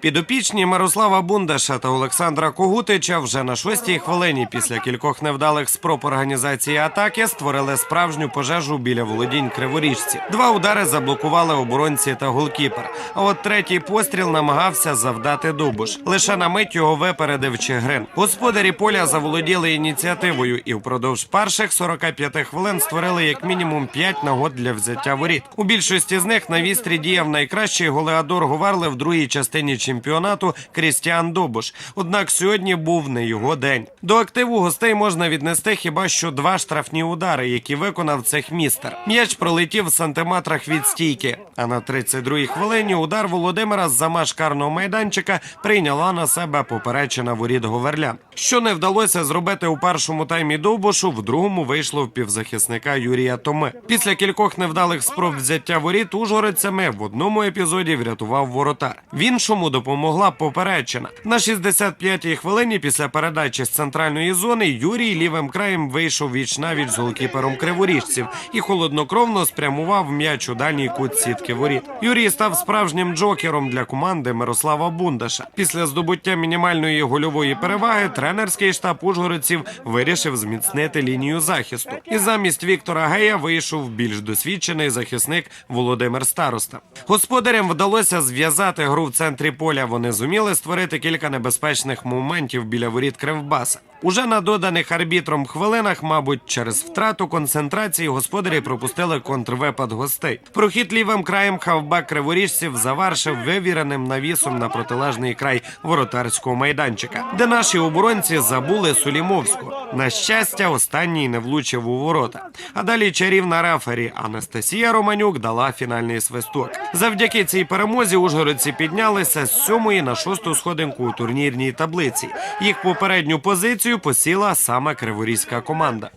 Підопічні Мирослава Бундаша та Олександра Когутича вже на шостій хвилині після кількох невдалих спроб організації атаки створили справжню пожежу біля володінь криворіжців. Два удари заблокували оборонці та голкіпер. А от третій постріл намагався завдати Дубуш. Лише на мить його випередив Чигрин. Господарі поля заволоділи ініціативою і впродовж перших 45 хвилин створили як мінімум 5 нагод для взяття воріт. У більшості з них на вістрі діяв найкращий голеадор Говарли в другій частині чемпіонату Крістіан Добуш. Однак сьогодні був не його день. До активу гостей можна віднести хіба що два штрафні удари, які виконав цехмістер. М'яч пролетів в сантиметрах від стійки. А на 32-й хвилині удар Володимира з за карного майданчика прийняла на себе поперечина воріт Говерлян. Що не вдалося зробити у першому таймі Довбушу, в другому вийшло в півзахисника Юрія Томи. Після кількох невдалих спроб взяття воріт ужгородцями в одному епізоді врятував воротар. В іншому допомогла поперечина. На 65-й хвилині після передачі з центральної зони Юрій лівим краєм вийшов віч навіч з голкіпером криворіжців і холоднокровно спрямував м'яч у дальній кут сітки воріт. Юрій став справжнім джокером для команди Мирослава Бундаша. Після здобуття мінімальної гольової переваги тренерський штаб ужгородців вирішив зміцнити лінію захисту. І замість Віктора Гея вийшов більш досвідчений захисник Володимир Староста. Господарям вдалося зв'язати гру в центрі поля. Вони зуміли створити кілька небезпечних моментів біля воріт Кривбаса. Уже на доданих арбітром хвилинах, мабуть, через втрату концентрації господарі пропустили контрвипад гостей. Прохід лівим краєм хавбак криворіжців завершив вивіреним навісом на протилежний край воротарського майданчика, де наші оборонці забули Сулімовську. На щастя, останній не влучив у ворота. А далі чарівна рефері Анастасія Романюк дала фінальний свисток. Завдяки цій перемозі ужгородці піднялися з сьомої на шосту сходинку у турнірній таблиці. Їх попередню позицію посіла саме криворізька команда.